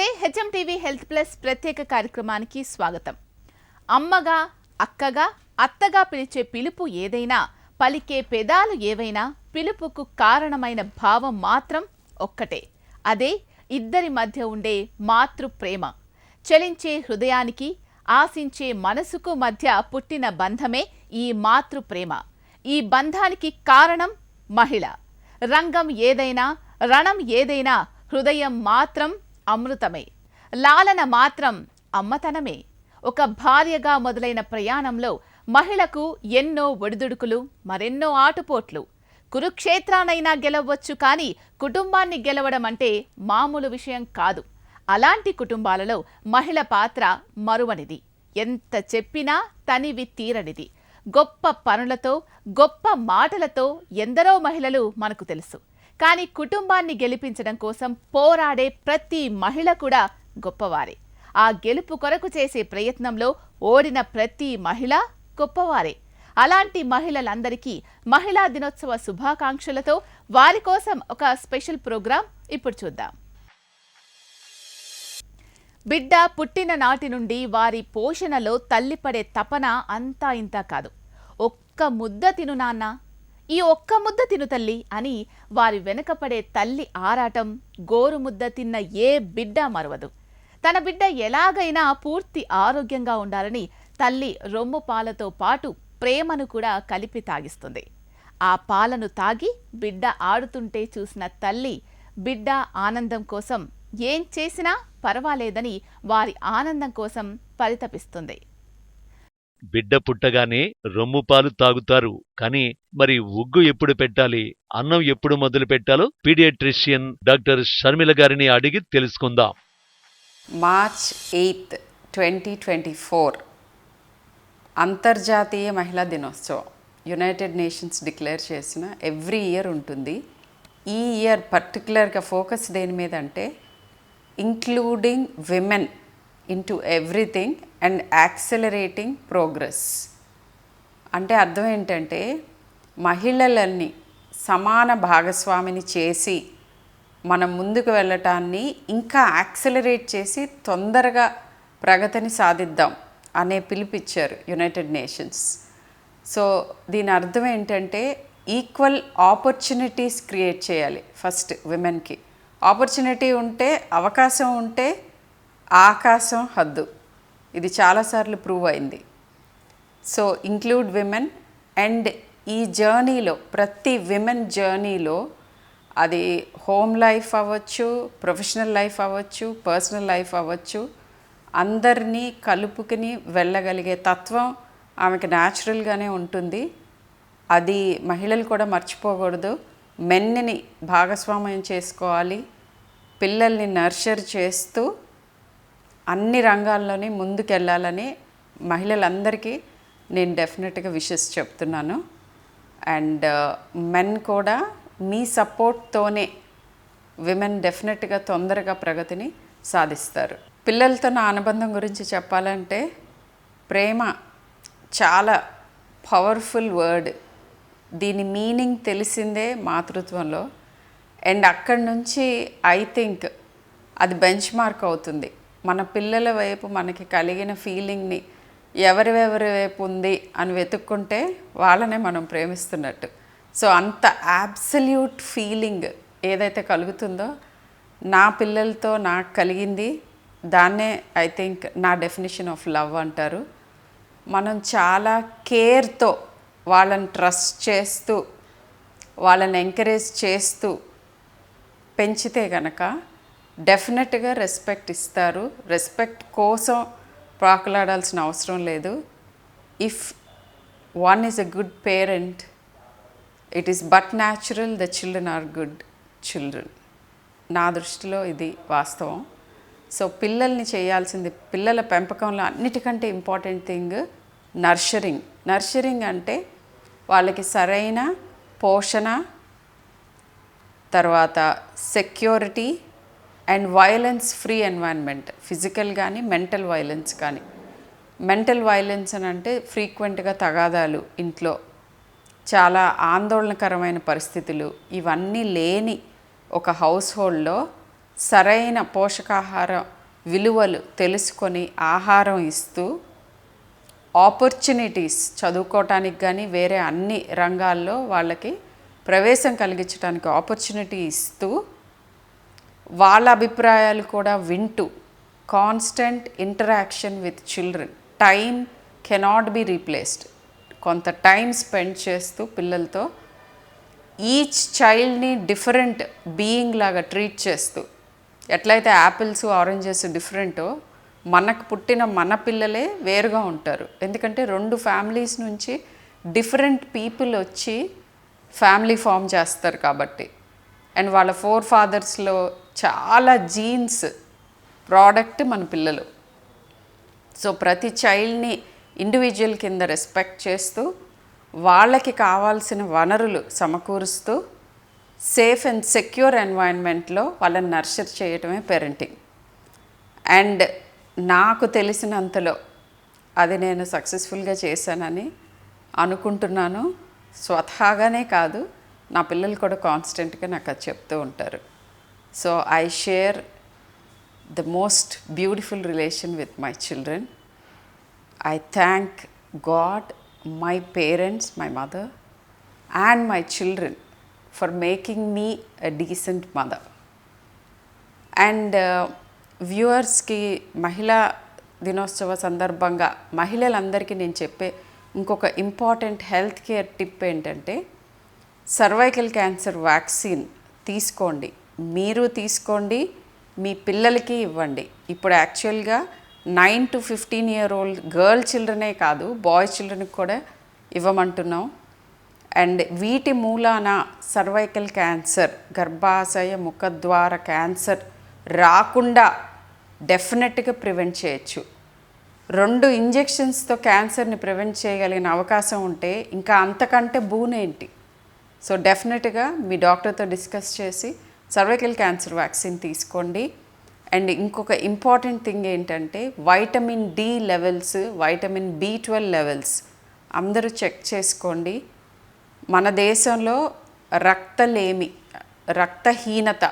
నమస్తే. HM TV health plus ప్రత్యేక కార్యక్రమానికి స్వాగతం. అమ్మగా అక్కగా అత్తగా పిలిచే పిలుపు ఏదైనా పలికే పెదాలు ఏవైనా పిలుపుకు కారణమైన భావం మాత్రం ఒక్కటే. అదే ఇద్దరి మధ్య ఉండే మాతృ ప్రేమ చలించే హృదయానికి ఆశించే మనసుకు మధ్య పుట్టిన బంధమే ఈ మాతృ ప్రేమ ఈ బంధానికి కారణం మహిళ. రంగం ఏదైనా రణం ఏదైనా హృదయం మాత్రం అమృతమే. లాలన మాత్రం అమ్మతనమే. ఒక భార్యగా మొదలైన ప్రయాణంలో మహిళకు ఎన్నో ఒడిదుడుకులు మరెన్నో ఆటుపోట్లు. కురుక్షేత్రానైనా గెలవచ్చు కానీ కుటుంబాన్ని గెలవడం అంటే మామూలు విషయం కాదు. అలాంటి కుటుంబాలలో మహిళ పాత్ర మరువనిది. ఎంత చెప్పినా తనివి తీరనిది. గొప్ప పనులతో గొప్ప మాటలతో ఎందరో మహిళలు మనకు తెలుసు. కానీ కుటుంబాన్ని గెలిపించడం కోసం పోరాడే ప్రతి మహిళ కూడా గొప్పవారే. ఆ గెలుపు కొరకు చేసే ప్రయత్నంలో ఓడిన ప్రతి మహిళ గొప్పవారే. అలాంటి మహిళలందరికీ మహిళా దినోత్సవ శుభాకాంక్షలతో వారి కోసం ఒక స్పెషల్ ప్రోగ్రాం ఇప్పుడు చూద్దాం. బిడ్డ పుట్టిన నాటి నుండి వారి పోషణలో తల్లిపడే తపన అంతా ఇంత కాదు. ఒక్క ముద్ద తిను నాన్న. ఈ ఒక్క ముద్ద తిను తల్లి అని వారి వెనకపడే తల్లి ఆరాటం గోరు ముద్ద తిన్న ఏ బిడ్డ మరవదు. తన బిడ్డ ఎలాగైనా పూర్తి ఆరోగ్యంగా ఉండాలని తల్లి రొమ్ము పాలతో పాటు ప్రేమను కూడా కలిపి తాగిస్తుంది. ఆ పాలను తాగి బిడ్డ ఆడుతుంటే చూసిన తల్లి బిడ్డ ఆనందం కోసం ఏం చేసినా పర్వాలేదని వారి ఆనందం కోసం పరితపిస్తుంది. బిడ్డ పుట్టగానే రొమ్ము పాలు తాగుతారు. కానీ మరి ఉగ్గు ఎప్పుడు పెట్టాలి? అన్నం ఎప్పుడు మొదలు పెట్టాలో పీడియాట్రిషియన్ డాక్టర్ షర్మిల గారిని అడిగి తెలుసుకుందాం. March eighth twenty twenty four. అంతర్జాతీయ మహిళా దినోత్సవం. యునైటెడ్ నేషన్స్ డిక్లేర్ చేసిన ఎవ్రీ ఇయర్ ఉంటుంది. ఈ ఇయర్ పర్టికులర్గా ఫోకస్ దేని మీద అంటే including women into everything and accelerating progress. అంటే అర్థం ఏంటంటే మహిళలన్నీ సమాన భాగస్వామిని చేసి మనం ముందుకు వెళ్ళటాన్ని ఇంకా యాక్సలరేట్ చేసి తొందరగా ప్రగతిని సాధిద్దాం అనే పిలిపిచ్చారు యునైటెడ్ నేషన్స్. సో దీని అర్థం ఏంటంటే ఈక్వల్ ఆపర్చునిటీస్ క్రియేట్ చేయాలి ఫస్ట్ విమెన్కి. ఆపర్చునిటీ ఉంటే అవకాశం ఉంటే ఆకాశం హద్దు. ఇది చాలాసార్లు ప్రూవ్ అయింది. సో ఇంక్లూడ్ విమెన్ అండ్ ఈ జర్నీలో ప్రతి విమెన్ జర్నీలో అది హోమ్ లైఫ్ అవ్వచ్చు ప్రొఫెషనల్ లైఫ్ అవ్వచ్చు పర్సనల్ లైఫ్ అవ్వచ్చు అందరినీ కలుపుకుని వెళ్ళగలిగే తత్వం ఆమెకి న్యాచురల్గానే ఉంటుంది. అది మహిళలు కూడా మర్చిపోకూడదు. మెన్నిని భాగస్వామ్యం చేసుకోవాలి. పిల్లల్ని నర్చర్ చేస్తూ అన్ని రంగాల్లోనే ముందుకెళ్ళాలని మహిళలందరికీ నేను డెఫినెట్గా విషెస్ చెప్తున్నాను. అండ్ మెన్ uh, కూడా మీ సపోర్ట్తోనే విమెన్ డెఫినెట్గా తొందరగా ప్రగతిని సాధిస్తారు. పిల్లలతో నా అనుబంధం గురించి చెప్పాలంటే ప్రేమ చాలా పవర్ఫుల్ వర్డ్ దీని మీనింగ్ తెలిసిందే మాతృత్వంలో. అండ్ అక్కడి నుంచి ఐ థింక్ అది బెంచ్ మార్క్ అవుతుంది. మన పిల్లల వైపు మనకి కలిగిన ఫీలింగ్ని ఎవరెవరి వైపు ఉంది అని వెతుక్కుంటే వాళ్ళనే మనం ప్రేమిస్తున్నట్టు. సో అంత యాబ్సల్యూట్ ఫీలింగ్ ఏదైతే కలుగుతుందో నా పిల్లలతో నాకు కలిగింది దాన్నే ఐ థింక్ నా డెఫినేషన్ ఆఫ్ లవ్ అంటారు. మనం చాలా కేర్తో వాళ్ళని ట్రస్ట్ చేస్తూ వాళ్ళని ఎంకరేజ్ చేస్తూ పెంచితే కనుక డెఫినెట్గా రెస్పెక్ట్ ఇస్తారు. రెస్పెక్ట్ కోసం ప్రాకులాడాల్సిన అవసరం లేదు. If one is a good parent it is but natural the children are good children నా దృష్టిలో ఇది వాస్తవం. సో పిల్లల్ని చేయాల్సింది పిల్లల పెంపకంలో అన్నిటికంటే ఇంపార్టెంట్ థింగ్ నర్షరింగ్. నర్షరింగ్ అంటే వాళ్ళకి సరైన పోషణ తర్వాత security and violence free environment physical కానీ మెంటల్ వైలెన్స్ కానీ. మెంటల్ వైలెన్స్ అని అంటే ఫ్రీక్వెంట్గా తగాదాలు ఇంట్లో చాలా ఆందోళనకరమైన పరిస్థితులు ఇవన్నీ లేని ఒక హౌస్ హోల్డ్లో సరైన పోషకాహార విలువలు తెలుసుకొని ఆహారం ఇస్తూ ఆపర్చునిటీస్ చదువుకోవటానికి కానీ వేరే అన్ని రంగాల్లో వాళ్ళకి ప్రవేశం కలిగించడానికి ఆపర్చునిటీ ఇస్తూ వాళ్ళ అభిప్రాయాలు కూడా వింటూ constant interaction with children time cannot be replaced కొంత టైం స్పెండ్ చేస్తూ పిల్లలతో ఈచ్ చైల్డ్ని డిఫరెంట్ బీయింగ్ లాగా ట్రీట్ చేస్తూ. ఎట్లయితే యాపిల్స్ ఆరెంజెస్ డిఫరెంటో మనకు పుట్టిన మన పిల్లలే వేరుగా ఉంటారు. ఎందుకంటే రెండు ఫ్యామిలీస్ నుంచి డిఫరెంట్ పీపుల్ వచ్చి ఫ్యామిలీ ఫామ్ చేస్తారు కాబట్టి. అండ్ వాళ్ళ ఫోర్ ఫాదర్స్లో చాలా జీన్స్ ప్రోడక్ట్ మన పిల్లలు. సో ప్రతి చైల్డ్ని ఇండివిజువల్ కింద రెస్పెక్ట్ చేస్తూ వాళ్ళకి కావాల్సిన వనరులు సమకూరుస్తూ సేఫ్ అండ్ సెక్యూర్ ఎన్వైరన్మెంట్లో వాళ్ళని నర్చర్ చేయటమే పేరెంటింగ్ అండ్ నాకు తెలిసినంతలో అది నేను సక్సెస్ఫుల్గా చేశానని అనుకుంటున్నాను. స్వతహాగానే కాదు నా పిల్లలు కూడా కాన్స్టెంట్గా నాకు అది చెప్తూ ఉంటారు. So I share the most beautiful relation with my children I thank God, my parents, my mother, and my children for making me a decent mother. And వ్యూవర్స్కి uh, మహిళా దినోత్సవ సందర్భంగా మహిళలందరికీ నేను చెప్పే ఇంకొక ఇంపార్టెంట్ హెల్త్ కేర్ టిప్ ఏంటంటే cervical cancer vaccine తీసుకోండి మీరు తీసుకోండి మీ పిల్లలకి ఇవ్వండి. ఇప్పుడు యాక్చువల్గా nine to fifteen year old girl చిల్డ్రనే కాదు బాయ్ చిల్డ్రన్కి కూడా ఇవ్వమంటున్నాం. అండ్ వీటి మూలాన సర్వైకల్ క్యాన్సర్ గర్భాశయ ముఖద్వార క్యాన్సర్ రాకుండా డెఫినెట్గా ప్రివెంట్ చేయొచ్చు. రెండు ఇంజెక్షన్స్తో క్యాన్సర్ని ప్రివెంట్ చేయగలిగిన అవకాశం ఉంటే ఇంకా అంతకంటే బూనేంటి సో డెఫినెట్గా మీ డాక్టర్తో డిస్కస్ చేసి సర్వైకల్ క్యాన్సర్ వ్యాక్సిన్ తీసుకోండి. అండ్ ఇంకొక ఇంపార్టెంట్ థింగ్ ఏంటంటే vitamin D levels vitamin B twelve levels అందరూ చెక్ చేసుకోండి. మన దేశంలో రక్తలేమి రక్తహీనత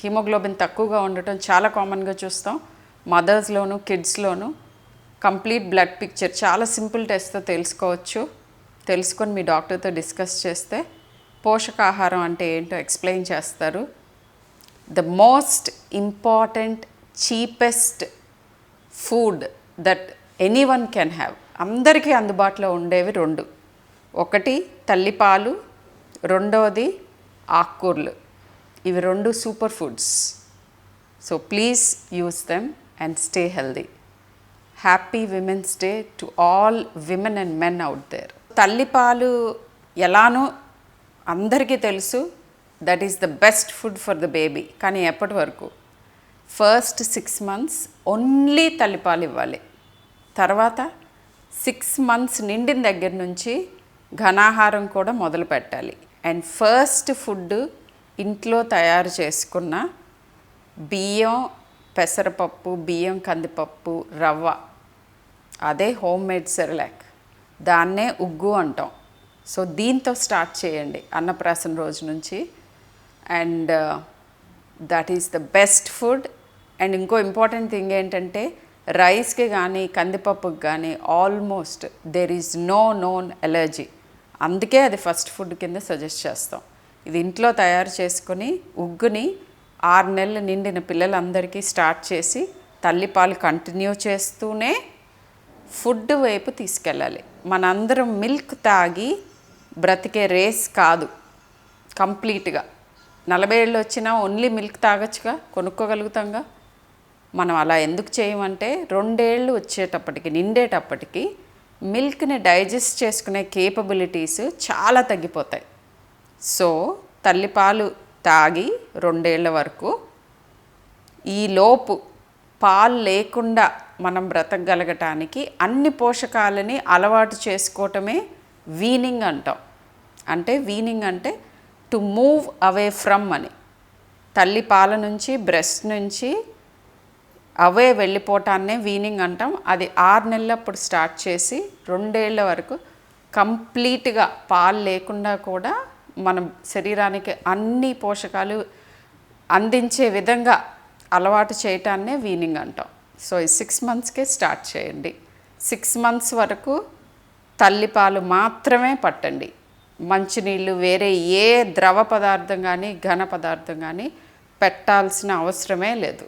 హిమోగ్లోబిన్ తక్కువగా ఉండటం చాలా కామన్గా చూస్తాం. మదర్స్లోను కిడ్స్లోను కంప్లీట్ బ్లడ్ పిక్చర్ చాలా సింపుల్ టెస్ట్తో తెలుసుకోవచ్చు. తెలుసుకొని మీ డాక్టర్తో డిస్కస్ చేస్తే పోషకాహారం అంటే ఏంటో ఎక్స్ప్లెయిన్ చేస్తారు. The most important cheapest food that anyone can have అందరికీ అందుబాటులో ఉండేవి రెండు. ఒకటి తల్లిపాలు రెండవది ఆకుకూరలు. ఇవి రెండు super foods. So please use them and stay healthy happy women's day to all women and men out there తల్లిపాలు ఎలానో అందరికీ తెలుసు. That is the best food for the baby కానీ ఎప్పటి వరకు? ఫస్ట్ సిక్స్ మంత్స్ ఓన్లీ తల్లిపాలు ఇవ్వాలి. తర్వాత సిక్స్ మంత్స్ నిండిన దగ్గర నుంచి ఘనాహారం కూడా మొదలు పెట్టాలి. అండ్ ఫస్ట్ ఫుడ్ ఇంట్లో తయారు చేసుకున్న బియ్యం పెసరపప్పు బియ్యం కందిపప్పు రవ్వ. అదే హోమ్ మేడ్ సెరలాక్ దాన్నే ఉగ్గు అంటాం. సో దీంతో స్టార్ట్ చేయండి. అన్నప్రాసన రోజు నుంచి and that is the best food and ఇంకో ఇంపార్టెంట్ థింగ్ ఏంటంటే రైస్కి కానీ కందిపప్పుకి కానీ almost there is no known allergy అందుకే అది ఫస్ట్ ఫుడ్ కింద సజెస్ట్ చేస్తాం. ఇది ఇంట్లో తయారు చేసుకొని ఉగ్గుని ఆరు నెలలు నిండిన పిల్లలందరికీ స్టార్ట్ చేసి తల్లిపాలు కంటిన్యూ చేస్తూనే ఫుడ్ వైపు తీసుకెళ్ళాలి. మనందరం మిల్క్ తాగి బ్రతికే రేస్ కాదు. కంప్లీట్గా నలభై ఏళ్ళు వచ్చినా ఓన్లీ మిల్క్ తాగొచ్చుగా కొనుక్కోగలుగుతాంగా? మనం అలా ఎందుకు చేయమంటే రెండేళ్ళు వచ్చేటప్పటికి నిండేటప్పటికి మిల్క్ని డైజెస్ట్ చేసుకునే కేపబిలిటీస్ చాలా తగ్గిపోతాయి. సో తల్లిపాలు తాగి రెండేళ్ళ వరకు ఈ లోపు పాలు లేకుండా మనం బ్రతకగలగటానికి అన్ని పోషకాలని అలవాటు చేసుకోవటమే వీనింగ్ అంటాం. అంటే వీనింగ్ అంటే టు మూవ్ అవే ఫ్రమ్ అని తల్లి పాల నుంచి బ్రెస్ట్ నుంచి అవే వెళ్ళిపోవటాన్నే వీనింగ్ అంటాం. అది ఆరు నెలలప్పుడు స్టార్ట్ చేసి రెండేళ్ళ వరకు కంప్లీట్గా పాలు లేకుండా కూడా మనం శరీరానికి అన్ని పోషకాలు అందించే విధంగా అలవాటు చేయటాన్నే వీనింగ్ అంటాం. సో ఈ సిక్స్ మంత్స్కే స్టార్ట్ చేయండి. సిక్స్ మంత్స్ వరకు తల్లిపాలు మాత్రమే పట్టండి. మంచినీళ్ళు వేరే ఏ ద్రవ పదార్థం కానీ ఘన పదార్థం కానీ పెట్టాల్సిన అవసరమే లేదు.